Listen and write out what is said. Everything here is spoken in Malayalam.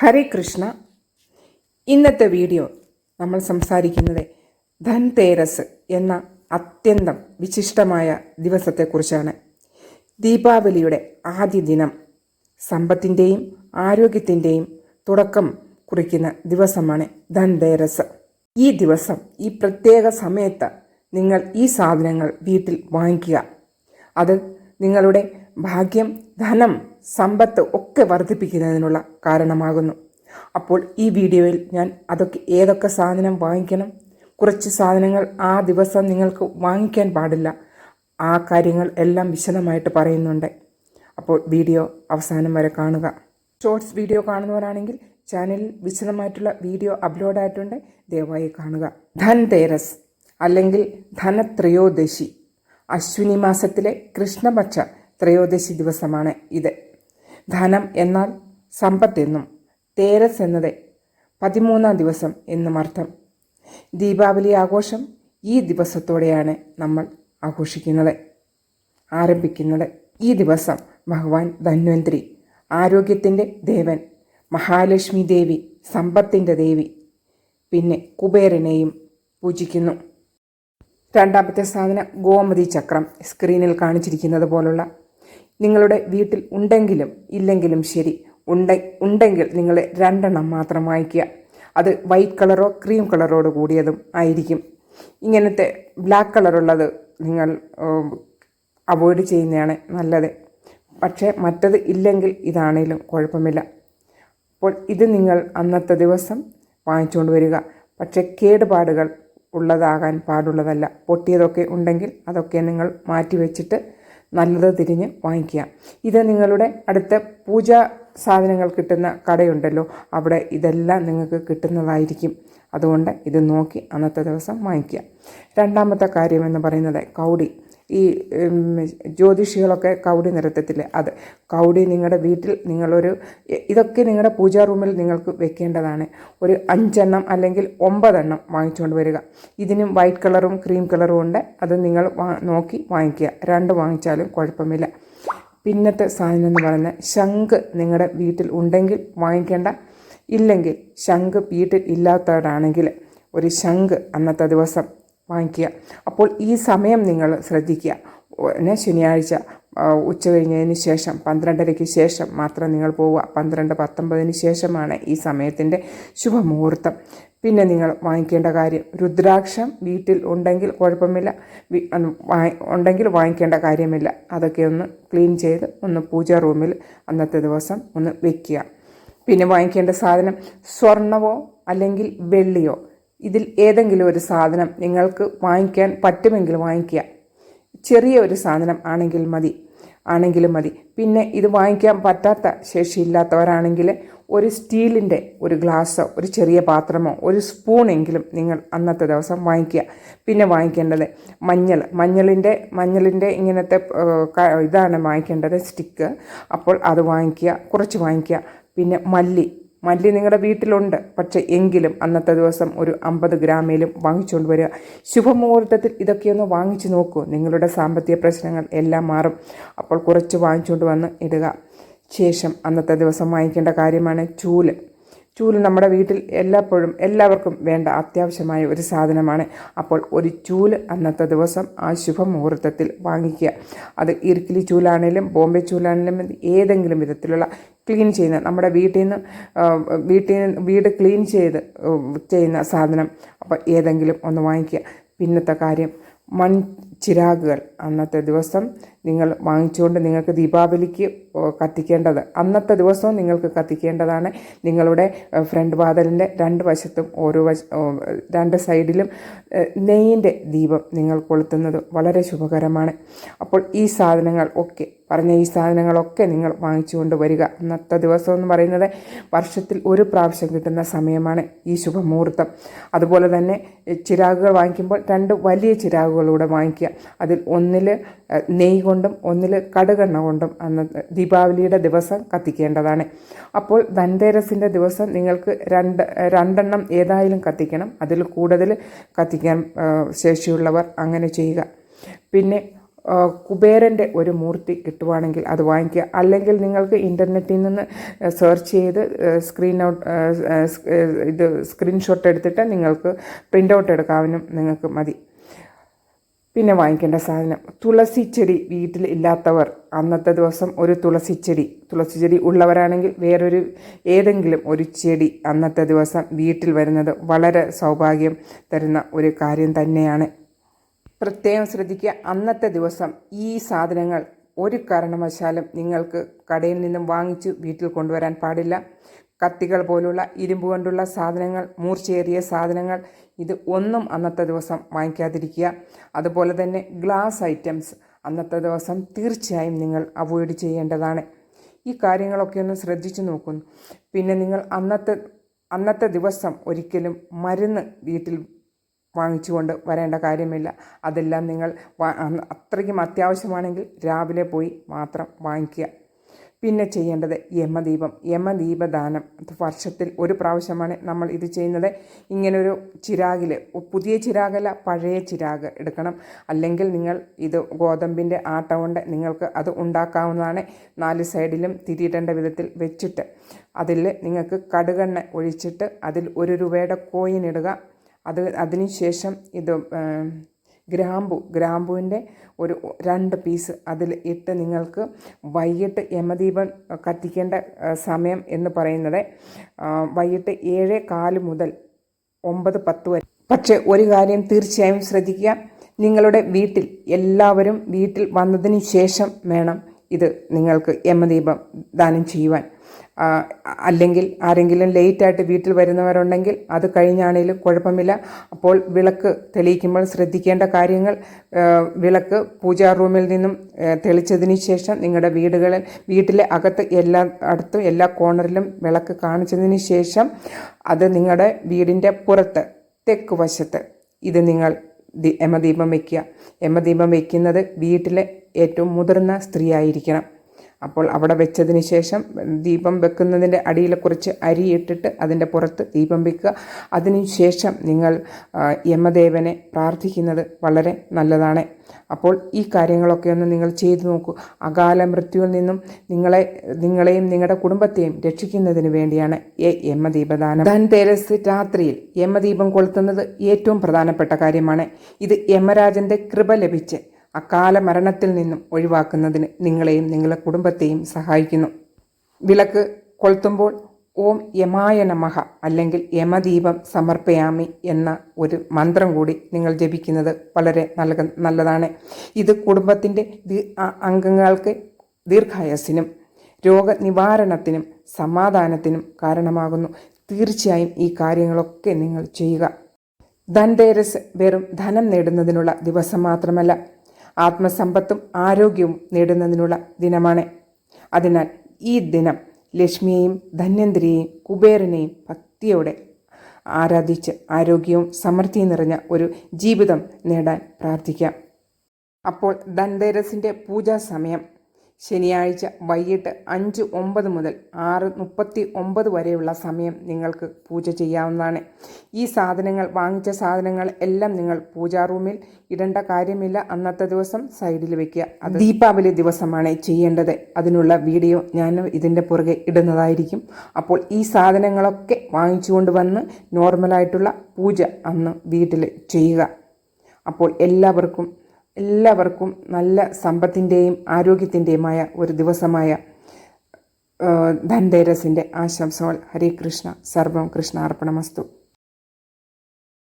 ഹരേ കൃഷ്ണ. ഇന്നത്തെ വീഡിയോ നമ്മൾ സംസാരിക്കുന്നത് ധൻതേരസ് എന്ന അത്യന്തം വിശിഷ്ടമായ ദിവസത്തെക്കുറിച്ചാണ്. ദീപാവലിയുടെ ആദ്യ ദിനം സമ്പത്തിന്റെയും ആരോഗ്യത്തിന്റെയും തുടക്കം കുറിക്കുന്ന ദിവസമാണ് ധൻതേരസ് ഈ ദിവസം ഈ പ്രത്യേക സമയത്ത് നിങ്ങൾ ഈ സാധനങ്ങൾ വീട്ടിൽ വാങ്ങിക്കുക. അത് നിങ്ങളുടെ ഭാഗ്യം ധനം സമ്പത്ത് ഒക്കെ വർദ്ധിപ്പിക്കുന്നതിനുള്ള കാരണമാകുന്നു. അപ്പോൾ ഈ വീഡിയോയിൽ ഞാൻ അതൊക്കെ ഏതൊക്കെ സാധനം വാങ്ങിക്കണം കുറച്ച് സാധനങ്ങൾ ആ ദിവസം നിങ്ങൾക്ക് വാങ്ങിക്കാൻ പാടില്ല ആ കാര്യങ്ങൾ എല്ലാം വിശദമായിട്ട് പറയുന്നുണ്ട്. അപ്പോൾ വീഡിയോ അവസാനം വരെ കാണുക. ഷോർട്സ് വീഡിയോ കാണുന്നവരാണെങ്കിൽ ചാനലിൽ വിശദമായിട്ടുള്ള വീഡിയോ അപ്ലോഡ് ആയിട്ടുണ്ട് ദയവായി കാണുക. ധൻതേരസ് അല്ലെങ്കിൽ ധനത്രയോദശി. അശ്വിനി മാസത്തിലെ കൃഷ്ണപക്ഷ ത്രയോദശി ദിവസമാണ് ഇത്. ധനം എന്നാൽ സമ്പത്തെന്നും തേരസ് എന്നത്. പതിമൂന്നാം ദിവസം എന്നും അർത്ഥം. ദീപാവലി ആഘോഷം ഈ ദിവസത്തോടെയാണ് നമ്മൾ ആഘോഷിക്കുന്നത്. ആരംഭിക്കുന്നത്. ഈ ദിവസം ഭഗവാൻ ധന്വന്ത്രി ആരോഗ്യത്തിന്റെ ദേവൻ മഹാലക്ഷ്മി ദേവി സമ്പത്തിന്റെ ദേവി പിന്നെ കുബേരനെയും പൂജിക്കുന്നു. രണ്ടാമത്തെ സാധനം ഗോമതി ചക്രം സ്ക്രീനിൽ കാണിച്ചിരിക്കുന്നത് പോലുള്ള നിങ്ങളുടെ വീട്ടിൽ ഉണ്ടെങ്കിലും ഇല്ലെങ്കിലും ശരി ഉണ്ട ഉണ്ടെങ്കിൽ നിങ്ങൾ രണ്ടെണ്ണം മാത്രം വാങ്ങിക്കുക. അത് വൈറ്റ് കളറോ ക്രീം കളറോട് കൂടിയതും ആയിരിക്കും. ഇങ്ങനത്തെ ബ്ലാക്ക് കളറുള്ളത് നിങ്ങൾ അവോയ്ഡ് ചെയ്യുന്നതാണ് നല്ലത്. പക്ഷേ മറ്റത് ഇല്ലെങ്കിൽ ഇതാണേലും കുഴപ്പമില്ല. അപ്പോൾ ഇത് നിങ്ങൾ അന്നത്തെ ദിവസം വാങ്ങിച്ചുകൊണ്ട് വരിക. പക്ഷേ കേടുപാടുകൾ ഉള്ളതാകാൻ പാടുള്ളതല്ല. പൊട്ടിയതൊക്കെ ഉണ്ടെങ്കിൽ അതൊക്കെ നിങ്ങൾ മാറ്റി വെച്ചിട്ട് നല്ലത് തിരിഞ്ഞ് വാങ്ങിക്കുക. ഇത് നിങ്ങളുടെ അടുത്ത പൂജാ സാധനങ്ങൾ കിട്ടുന്ന കടയുണ്ടല്ലോ അവിടെ ഇതെല്ലാം നിങ്ങൾക്ക് കിട്ടുന്നതായിരിക്കും. അതുകൊണ്ട് ഇത് നോക്കി അന്നത്തെ ദിവസം വാങ്ങിക്കുക. രണ്ടാമത്തെ കാര്യം എന്ന് പറയുന്നത് കൗടി. ഈ ജ്യോതിഷികളൊക്കെ കൗടി നിരത്തത്തില്ലേ അത് കൗടി നിങ്ങളുടെ വീട്ടിൽ നിങ്ങളൊരു ഇതൊക്കെ നിങ്ങളുടെ പൂജാ റൂമിൽ നിങ്ങൾക്ക് വെക്കേണ്ടതാണ്. ഒരു അഞ്ചെണ്ണം അല്ലെങ്കിൽ ഒമ്പതെണ്ണം വാങ്ങിച്ചുകൊണ്ട് വരിക. ഇതിനും വൈറ്റ് കളറും ക്രീം കളറും ഉണ്ട്. അത് നിങ്ങൾ നോക്കി വാങ്ങിക്കുക. രണ്ട് വാങ്ങിച്ചാലും കുഴപ്പമില്ല. പിന്നത്തെ സാധനം എന്ന് പറയുന്നത് ശംഖ് നിങ്ങളുടെ വീട്ടിൽ ഉണ്ടെങ്കിൽ വാങ്ങിക്കേണ്ട. ഇല്ലെങ്കിൽ ശംഖ് വീട്ടിൽ ഇല്ലാത്തവരാണെങ്കിൽ ഒരു ശംഖ് അന്നത്തെ ദിവസം വാങ്ങിക്കുക. അപ്പോൾ ഈ സമയം നിങ്ങൾ ശ്രദ്ധിക്കുക. പിന്നെ ശനിയാഴ്ച ഉച്ച കഴിഞ്ഞതിന് ശേഷം പന്ത്രണ്ടരയ്ക്ക് ശേഷം മാത്രം നിങ്ങൾ പോവുക. പന്ത്രണ്ട് പത്തൊമ്പതിന് ശേഷമാണ് ഈ സമയത്തിന്റെ ശുഭമുഹൂർത്തം. പിന്നെ നിങ്ങൾ വാങ്ങിക്കേണ്ട കാര്യം രുദ്രാക്ഷം വീട്ടിൽ ഉണ്ടെങ്കിൽ കുഴപ്പമില്ല. ഉണ്ടെങ്കിൽ വാങ്ങിക്കേണ്ട കാര്യമില്ല. അതൊക്കെ ഒന്ന് ക്ലീൻ ചെയ്ത് ഒന്ന് പൂജാ റൂമിൽ അന്നത്തെ ദിവസം ഒന്ന് വെക്കുക. പിന്നെ വാങ്ങിക്കേണ്ട സാധനം സ്വർണവോ അല്ലെങ്കിൽ വെള്ളിയോ? ഇതിൽ ഏതെങ്കിലും ഒരു സാധനം നിങ്ങൾക്ക് വാങ്ങിക്കാൻ പറ്റുമെങ്കിൽ വാങ്ങിക്കുക. ചെറിയ ഒരു സാധനം ആണെങ്കിൽ മതി ആണെങ്കിലും മതി. പിന്നെ ഇത് വാങ്ങിക്കാൻ പറ്റാത്ത ശേഷിയില്ലാത്തവരാണെങ്കിൽ ഒരു സ്റ്റീലിന്റെ ഒരു ഗ്ലാസ്സോ ഒരു ചെറിയ പാത്രമോ ഒരു സ്പൂണെങ്കിലും നിങ്ങൾ അന്നത്തെ ദിവസം വാങ്ങിക്കുക. പിന്നെ വാങ്ങിക്കേണ്ടത് മഞ്ഞൾ. മഞ്ഞളിന്റെ മഞ്ഞളിന്റെ ഇങ്ങനത്തെ ഇതാണ് വാങ്ങിക്കേണ്ടത് സ്റ്റിക്ക്. അപ്പോൾ അത് വാങ്ങിക്കുക കുറച്ച് വാങ്ങിക്കുക. പിന്നെ മല്ലി. മല്ലി നിങ്ങളുടെ വീട്ടിലുണ്ട്. പക്ഷേ എങ്കിലും അന്നത്തെ ദിവസം ഒരു അമ്പത് ഗ്രാമേലും വാങ്ങിച്ചുകൊണ്ട് വരിക. ശുഭമുഹൂർത്തത്തിൽ ഇതൊക്കെയൊന്ന് വാങ്ങിച്ചു നോക്കൂ. നിങ്ങളുടെ സാമ്പത്തിക പ്രശ്നങ്ങൾ എല്ലാം മാറും. അപ്പോൾ കുറച്ച് വാങ്ങിച്ചുകൊണ്ട് വന്ന് ഇടുക. ശേഷം അന്നത്തെ ദിവസം വാങ്ങിക്കേണ്ട കാര്യമാണ് ചൂൽ. ചൂൽ നമ്മുടെ വീട്ടിൽ എല്ലായ്പ്പോഴും എല്ലാവർക്കും വേണ്ട അത്യാവശ്യമായ ഒരു സാധനമാണ്. അപ്പോൾ ഒരു ചൂൽ അന്നത്തെ ദിവസം ആ ശുഭമുഹൂർത്തത്തിൽ വാങ്ങിക്കുക. അത് ഇരിക്കലി ചൂലാണേലും ബോംബെ ചൂലാണേലും ഏതെങ്കിലും വിധത്തിലുള്ള ക്ലീൻ ചെയ്യുന്ന നമ്മുടെ വീട്ടിൽ നിന്ന് വീട്ടിൽ നിന്ന് വീട് ക്ലീൻ ചെയ്ത് ചെയ്യുന്ന സാധനം. അപ്പോൾ ഏതെങ്കിലും ഒന്ന് വാങ്ങിക്കുക. പിന്നത്തെ കാര്യം മൺ ചിരാകുകൾ അന്നത്തെ ദിവസം നിങ്ങൾ വാങ്ങിച്ചുകൊണ്ട് നിങ്ങൾക്ക് ദീപാവലിക്ക് കത്തിക്കേണ്ടത്. അന്നത്തെ ദിവസവും നിങ്ങൾക്ക് കത്തിക്കേണ്ടതാണ്. നിങ്ങളുടെ ഫ്രണ്ട് വാതിലിന്റെ രണ്ട് വശത്തും ഓരോ വശ രണ്ട് സൈഡിലും നെയ്യിന്റെ ദീപം നിങ്ങൾ കൊളുത്തുന്നത് വളരെ ശുഭകരമാണ്. അപ്പോൾ ഈ സാധനങ്ങൾ ഒക്കെ പറഞ്ഞ ഈ സാധനങ്ങളൊക്കെ നിങ്ങൾ വാങ്ങിച്ചുകൊണ്ട് വരിക. അന്നത്തെ ദിവസം എന്ന് പറയുന്നത് വർഷത്തിൽ ഒരു പ്രാവശ്യം കിട്ടുന്ന സമയമാണ് ഈ ശുഭമുഹൂർത്തം. അതുപോലെ തന്നെ ചിരാകുകൾ വാങ്ങിക്കുമ്പോൾ രണ്ട് വലിയ ചിരാകുകളൂടെ വാങ്ങിക്കുക. അതിൽ ഒന്നിൽ നെയ്യ് കൊണ്ടും ഒന്നിൽ കടുകെണ്ണ കൊണ്ടും അന്ന് ദീപാവലിയുടെ ദിവസം കത്തിക്കേണ്ടതാണ്. അപ്പോൾ ധൻതേരസിന്റെ ദിവസം നിങ്ങൾക്ക് രണ്ട് രണ്ടെണ്ണം ഏതായാലും കത്തിക്കണം. അതിൽ കൂടുതൽ കത്തിക്കാൻ ശേഷിയുള്ളവർ അങ്ങനെ ചെയ്യുക. പിന്നെ കുബേരന്റെ ഒരു മൂർത്തി കിട്ടുവാണെങ്കിൽ അത് വാങ്ങിക്കുക. അല്ലെങ്കിൽ നിങ്ങൾക്ക് ഇന്റർനെറ്റിൽ നിന്ന് സെർച്ച് ചെയ്ത് സ്ക്രീൻ ഔട്ട് ഇത് സ്ക്രീൻഷോട്ട് എടുത്തിട്ട് നിങ്ങൾക്ക് പ്രിന്റ് ഔട്ട് എടുക്കാവുന്നതും നിങ്ങൾക്ക് മതി. പിന്നെ വാങ്ങിക്കേണ്ട സാധനം. തുളസി ചെടി വീട്ടിൽ ഇല്ലാത്തവർ അന്നത്തെ ദിവസം ഒരു തുളസി ചെടി. തുളസി ചെടി ഉള്ളവരാണെങ്കിൽ വേറൊരു ഏതെങ്കിലും ഒരു ചെടി അന്നത്തെ ദിവസം വീട്ടിൽ വരുന്നത് വളരെ സൗഭാഗ്യം തരുന്ന ഒരു കാര്യം തന്നെയാണ്. പ്രത്യേകം ശ്രദ്ധിക്കുക അന്നത്തെ ദിവസം ഈ സാധനങ്ങൾ ഒരു കാരണവശാലും നിങ്ങൾക്ക് കടയിൽ നിന്നും വാങ്ങിച്ച് വീട്ടിൽ കൊണ്ടുവരാൻ പാടില്ല. കത്തികൾ പോലുള്ള ഇരുമ്പ് കൊണ്ടുള്ള സാധനങ്ങൾ മൂർച്ചയേറിയ സാധനങ്ങൾ ഇത് ഒന്നും അന്നത്തെ ദിവസം വാങ്ങിക്കാതിരിക്കുക. അതുപോലെ തന്നെ ഗ്ലാസ് ഐറ്റംസ് അന്നത്തെ ദിവസം തീർച്ചയായും നിങ്ങൾ അവോയ്ഡ് ചെയ്യേണ്ടതാണ്. ഈ കാര്യങ്ങളൊക്കെ ഒന്ന് ശ്രദ്ധിച്ചു നോക്കുന്നു. പിന്നെ നിങ്ങൾ അന്നത്തെ അന്നത്തെ ദിവസം ഒരിക്കലും മരുന്ന് വീട്ടിൽ വാങ്ങിച്ചുകൊണ്ട് വരേണ്ട കാര്യമില്ല. അതെല്ലാം നിങ്ങൾ അത്രയ്ക്കും അത്യാവശ്യമാണെങ്കിൽ രാവിലെ പോയി മാത്രം വാങ്ങിക്കുക. പിന്നെ ചെയ്യേണ്ടത് യമദീപം യമദീപദാനം. വർഷത്തിൽ ഒരു പ്രാവശ്യമാണ് നമ്മൾ ഇത് ചെയ്യുന്നത്. ഇങ്ങനൊരു ചിരാകിൽ പുതിയ ചിരാകല്ല പഴയ ചിരാഗ് എടുക്കണം. അല്ലെങ്കിൽ നിങ്ങൾ ഇത് ഗോതമ്പിന്റെ ആട്ട കൊണ്ട് നിങ്ങൾക്ക് അത് ഉണ്ടാക്കാവുന്നതാണ്. നാല് സൈഡിലും തിരിയിടേണ്ട വിധത്തിൽ വെച്ചിട്ട് അതിൽ നിങ്ങൾക്ക് കടുകെണ്ണ ഒഴിച്ചിട്ട് അതിൽ ഒരു രൂപയുടെ കോയിൻ ഇടുക. അത് അതിനുശേഷം ഇത് ഗ്രാമ്പു ഗ്രാമ്പുവിന്റെ ഒരു രണ്ട് പീസ് അതിൽ ഇട്ട് നിങ്ങൾക്ക് വൈകിട്ട് യമദീപം കത്തിക്കേണ്ട സമയം എന്ന് പറയുന്നത് വൈകിട്ട് ഏഴ് കാൽ മുതൽ ഒമ്പത് പത്ത് വരെ. പക്ഷേ ഒരു കാര്യം തീർച്ചയായും ശ്രദ്ധിക്കുക. നിങ്ങളുടെ വീട്ടിൽ എല്ലാവരും വീട്ടിൽ വന്നതിന് ശേഷം വേണം ഇത് നിങ്ങൾക്ക് യമദീപം ദാനം ചെയ്യുവാൻ. അല്ലെങ്കിൽ ആരെങ്കിലും ലേറ്റായിട്ട് വീട്ടിൽ വരുന്നവരുണ്ടെങ്കിൽ അത് കഴിഞ്ഞാണേലും കുഴപ്പമില്ല. അപ്പോൾ വിളക്ക് തെളിയിക്കുമ്പോൾ ശ്രദ്ധിക്കേണ്ട കാര്യങ്ങൾ വിളക്ക് പൂജാ റൂമിൽ നിന്നും തെളിച്ചതിന് ശേഷം നിങ്ങളുടെ വീടുകളിൽ വീട്ടിലെ അകത്ത് എല്ലാ അടുത്തും എല്ലാ കോണറിലും വിളക്ക് കാണിച്ചതിന് ശേഷം അത് നിങ്ങളുടെ വീടിന്റെ പുറത്ത് തെക്ക് വശത്ത് ഇത് നിങ്ങൾ യമദീപം വയ്ക്കുക. യമദീപം വയ്ക്കുന്നത് വീട്ടിലെ ഏറ്റവും മുതിർന്ന സ്ത്രീ ആയിരിക്കണം അപ്പോൾ അവിടെ വെച്ചതിന് ശേഷം ദീപം വെക്കുന്നതിന്റെ അടിയിൽ കുറച്ച് അരി ഇട്ടിട്ട് അതിന്റെ പുറത്ത് ദീപം വെക്കുക. അതിനു ശേഷം നിങ്ങൾ യമദേവനെ പ്രാർത്ഥിക്കുന്നത് വളരെ നല്ലതാണ്. അപ്പോൾ ഈ കാര്യങ്ങളൊക്കെ ഒന്ന് നിങ്ങൾ ചെയ്തു നോക്കൂ. അകാല മൃത്യുവിൽ നിന്നും നിങ്ങളെ നിങ്ങളെയും നിങ്ങളുടെ കുടുംബത്തെയും രക്ഷിക്കുന്നതിന് വേണ്ടിയാണ് ഈ യമദീപദാനം. ധൻതേരസ് രാത്രിയിൽ യമദീപം കൊളുത്തുന്നത് ഏറ്റവും പ്രധാനപ്പെട്ട കാര്യമാണ്. ഇത് യമരാജന്റെ കൃപ ലഭിച്ച് അകാല മരണത്തിൽ നിന്നും ഒഴിവാക്കുന്നതിന് നിങ്ങളെയും നിങ്ങളുടെ കുടുംബത്തെയും സഹായിക്കുന്നു. വിളക്ക് കൊളുത്തുമ്പോൾ ഓം യമായ നമഹ അല്ലെങ്കിൽ യമദീപം സമർപ്പയാമി എന്ന ഒരു മന്ത്രം കൂടി നിങ്ങൾ ജപിക്കുന്നത് വളരെ നല്ല നല്ലതാണ്. ഇത് കുടുംബത്തിന്റെ അംഗങ്ങൾക്ക് ദീർഘായസിനും രോഗനിവാരണത്തിനും സമാധാനത്തിനും കാരണമാകുന്നു. തീർച്ചയായും ഈ കാര്യങ്ങളൊക്കെ നിങ്ങൾ ചെയ്യുക. ധൻതേരസ് വെറും ധനം നേടുന്നതിനുള്ള ദിവസം മാത്രമല്ല ആത്മസമ്പത്തും ആരോഗ്യവും നേടുന്നതിനുള്ള ദിനമാണ്. അതിനാൽ ഈ ദിനം ലക്ഷ്മിയെയും ധന്വന്തരിയെയും കുബേരനെയും ഭക്തിയോടെ ആരാധിച്ച് ആരോഗ്യവും സമൃദ്ധിയും നിറഞ്ഞ ഒരു ജീവിതം നേടാൻ പ്രാർത്ഥിക്കാം. അപ്പോൾ ധൻതേരസിന്റെ പൂജാ സമയം ശനിയാഴ്ച വൈകിട്ട് അഞ്ച് ഒമ്പത് മുതൽ ആറ് മുപ്പത്തി ഒമ്പത് വരെയുള്ള സമയം നിങ്ങൾക്ക് പൂജ ചെയ്യാവുന്നതാണ്. ഈ സാധനങ്ങൾ വാങ്ങിച്ച സാധനങ്ങൾ എല്ലാം നിങ്ങൾ പൂജാ റൂമിൽ ഇടേണ്ട കാര്യമില്ല. അന്നത്തെ ദിവസം സൈഡിൽ വെക്കുക. ദീപാവലി ദിവസമാണ് ചെയ്യേണ്ടത്. അതിനുള്ള വീഡിയോ ഞാൻ ഇതിന്റെ പുറകെ ഇടുന്നതായിരിക്കും. അപ്പോൾ ഈ സാധനങ്ങളൊക്കെ വാങ്ങിച്ചുകൊണ്ട് വന്ന് നോർമലായിട്ടുള്ള പൂജ അന്ന് വീട്ടിൽ ചെയ്യുക. അപ്പോൾ എല്ലാവർക്കും എല്ലാവർക്കും നല്ല സമ്പത്തിന്റെയും ആരോഗ്യത്തിന്റെയുമായ ഒരു ദിവസമായ ധൻതേരസിന്റെ ആശംസകൾ. ഹരേ കൃഷ്ണ. സർവം കൃഷ്ണ അർപ്പണമസ്തു